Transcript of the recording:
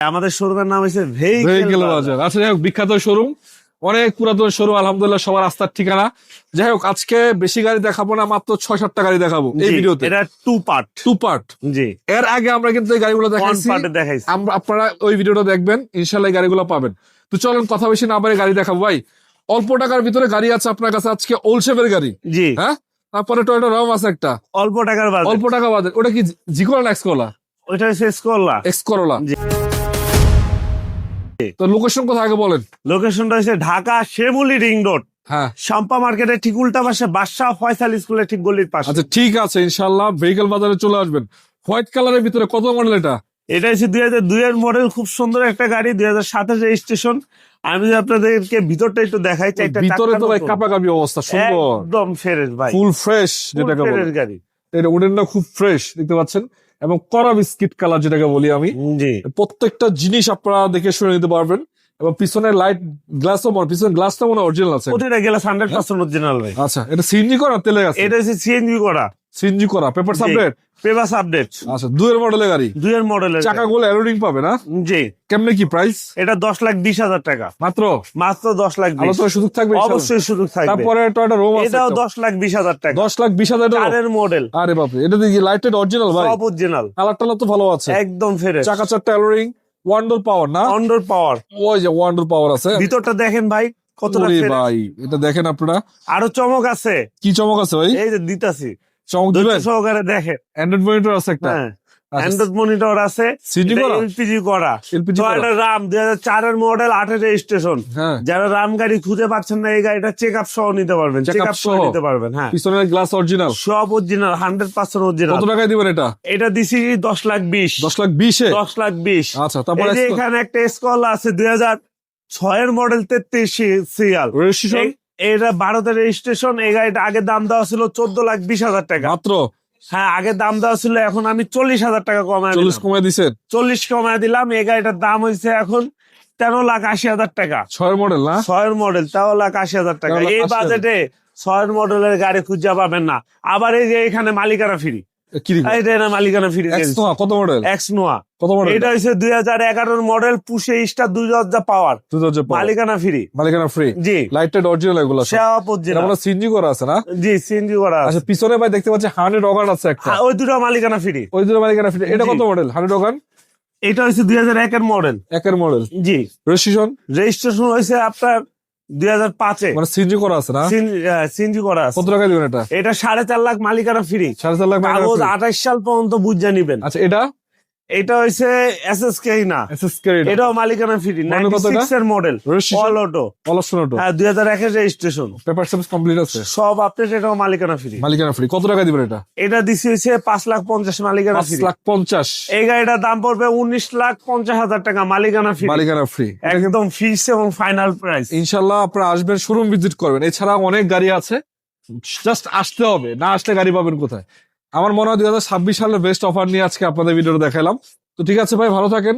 আমাদের শোরুমের নাম হচ্ছে ভেহিকেল বাজার আচ্ছা যাই হোক বিখ্যাত শোরুম অনেক পুরাতন শোরুম আলহামদুলিল্লাহ সবার আস্থার ঠিকানা। যাই হোক আজকে বেশি গাড়ি দেখাবো না মাত্র ছয় সাতটা গাড়ি দেখাবো এই ভিডিওতে। এটা টু পার্ট টু পার্ট জি। এর আগে আমরা কিন্তু এই গাড়িগুলো দেখাইছি। আমরা আপনারা ওই ভিডিওটা দেখবেন ইনশাল্লাহ এই গাড়িগুলো পাবেন। তো চলেন কথা বেশি না পারে গাড়ি দেখাবো। ভাই অল্প টাকার ভিতরে গাড়ি আছে আপনার কাছে আজকে ওলশেপের গাড়ি। জি। হ্যাঁ? তারপরে টয়টা রম আছে একটা। অল্প টাকার বাজার। অল্প টাকা বাদে ওটা কি জিকোলা না এক্সকোলা ওইটা হচ্ছে স্কোলা এক্স করোলা জি। তো লোকেশন কোথায় আগে বলেন। লোকেশনটা হচ্ছে ঢাকা শেমুলি রিং রোড। হ্যাঁ। শাম্পা মার্কেটের ঠিক উল্টা পাশে বাদশাহ ফয়সাল স্কুলের ঠিক গলির পাশে। আচ্ছা ঠিক আছে ইনশাল্লাহ ভেহিকেল বাজারে চলে আসবেন। হোয়াইট কালারের ভিতরে কত মডেল এটা? এটা হচ্ছে দুই হাজার দুই এর মডেল খুব সুন্দর একটা গাড়ি দুই হাজার সাতের রেজিস্ট্রেশন আমি আপনাদেরকে ভিতরটা একটু দেখাই ভিতরে তো ভাই কাপাকাপি অবস্থা সুন্দর। একদম ফ্রেশ ভাই। ফুল ফ্রেশ Full যেটাকে বলে গাড়ি। এটা উডেনটা খুব ফ্রেশ দেখতে পাচ্ছেন? এবং কড়া বিস্কিট কালার যেটাকে বলি আমি। প্রত্যেকটা জিনিস আপনারা দেখে শুনে নিতে পারবেন। এবং পিছনের লাইট গ্লাস মনে পিছনের গ্লাসটা মনে অরিজিনাল আছে। প্রতিটা গেলে হান্ড্রেড পার্সেন্ট অরিজিনাল ভাই। আচ্ছা এটা সিএনজি করা তেলে আছে? এটা হচ্ছে সিএনজি করা। সিএনজি করা পেপার জি। সাবলেট পেপাস আপডেট আচ্ছা দুয়ের মডেলের গাড়ি? দুইয়ের মডেলের চাকাগুলো অ্যালোডিং পাবে না? জি। কেমনে কি প্রাইস এটা দশ লাখ বিশ হাজার টাকা। মাত্র? মাত্র দশ লাখ বিশ। আলোচনা সুযোগ থাকবে। অবশ্যই সুযোগ থাকবে। তারপরে টয়টা রোম আছে এটাও একটা। দশ লাখ বিশ হাজার টাকা। দশ লাখ বিশ হাজার টাকা। চারের মডেল আরে বাপরে এটা দেখি লাইটেড অরিজিনাল ভাই। সব অরিজিনাল কালার টালার তো ভালো আছে। একদম ফ্রেশ চাকা চারটা অ্যালোরিং ওয়ান্ডার পাওয়ার না? অন্ডার পাওয়ার ওই যে ওয়ান্ডার পাওয়ার আছে। ভিতরটা দেখেন ভাই কতটা ভাই এটা দেখেন আপনারা। আরও চমক আছে। কি চমক আছে ভাই? এই যে দিতাছি। চমক দিবেন সহকারে দেখেন। অ্যান্ড্রয়েড মনিটর আছে একটা। অ্যান্ড্রয়েড মনিটর আছে করা? এলপিজি করা। এলপিজি টয়টা রাম দুই হাজার চারের মডেল আটের রেজিস্ট্রেশন হ্যাঁ। যারা রাম গাড়ি খুঁজে পাচ্ছেন না এই গাড়িটা চেক আপ সহ নিতে পারবেন। Check চেক আপ সহ? নিতে পারবেন হ্যাঁ। পিছনের গ্লাস অরিজিনাল সব অরিজিনাল হান্ড্রেড পার্সেন্ট অরিজিনাল কত টাকায় দিবেন এটা? এটা দিছি দশ লাখ বিশ। দশ লাখ বিশে? দশ লাখ বিশ। আচ্ছা তারপরে এখানে একটা স্কল আছে দুই হাজার ছয়ের মডেল তেত্রিশ সিরিয়াল। রেজিস্ট্রেশন এটা ভারতের রেজিস্ট্রেশন এই গাড়িটা আগে দাম দেওয়া ছিল চোদ্দ লাখ বিশ হাজার টাকা। মাত্র? হ্যাঁ আগে দাম দেওয়া ছিল এখন আমি চল্লিশ হাজার টাকা কমায় চল্লিশ কমায় দিছে? চল্লিশ কমায় দিলাম এই গাড়িটার দাম হয়েছে এখন তেরো লাখ আশি হাজার টাকা। ছয় মডেল না? ছয়ের মডেল তেরো লাখ আশি হাজার টাকা। এই 80 হাজার। বাজেটে ছয়ের মডেলের গাড়ি খুঁজে পাবেন না। আবার এই যে এখানে মালিকারা ফ্রি কি এটা মালিকানা ফ্রি এক্স নোয়া কত মডেল এক্স নোয়া কত মডেল এটা স্টার পাওয়ার মালিকানা ফ্রি মালিকানা ফ্রি জি। লাইটেড অরিজিনাল এগুলো সব। সেবা আমরা সিনজি করা আছে না? জি সিএনজি করা আছে। আচ্ছা পিছনে ভাই দেখতে পাচ্ছি অগান আছে একটা। হ্যাঁ, ওই দুটো মালিকানা ফ্রি ওই দুটো মালিকানা ফ্রি এটা কত মডেল এটা হচ্ছে দুই হাজার একের মডেল একের মডেল জি। রেজিস্ট্রেশন রেজিস্ট্রেশন হয়েছে আপনার দুই হাজার পাঁচে। মানে সিনজি করা আছে না? সিএনজি করা আছে। কত টাকা দিবেন এটা? এটা সাড়ে চার লাখ মালিকারা ফ্রি সাড়ে চার লাখ মালিকানা কাগজ সাল পর্যন্ত বুঝে নিবেন। আচ্ছা এটা? এটা হচ্ছে এস এস কে না। এসএস ক্রেডিট এটাও মালিকানা ফ্রি এর মডেল অল অটো পলাশন অটো হ্যাঁ দুই হাজার একের রেজিস্ট্রেশন পেপার সার্ভিস কমপ্লিট আছে? সব আপডেট এটাও মালিকানা ফ্রি মালিকানা ফ্রি কত টাকা দিবেন এটা? এটা দিছি হচ্ছে পাঁচ লাখ পঞ্চাশ মালিকানা পাঁচ ফ্রি লাখ পঞ্চাশ। এই গাড়িটার দাম পড়বে উনিশ লাখ পঞ্চাশ হাজার টাকা মালিকানা ফ্রি মালিকানা ফ্রি। একদম ফিক্স এবং ফাইনাল প্রাইস ইনশাল্লাহ আপনারা আসবেন শোরুম ভিজিট করবেন। এছাড়া অনেক গাড়ি আছে। জাস্ট আসতে হবে না আসলে গাড়ি পাবেন কোথায়? আমার মনে হয় দুই হাজার ছাব্বিশ সালের বেস্ট অফার নিয়ে আজকে আপনাদের ভিডিওটা দেখালাম তো ঠিক আছে ভাই, ভালো থাকেন।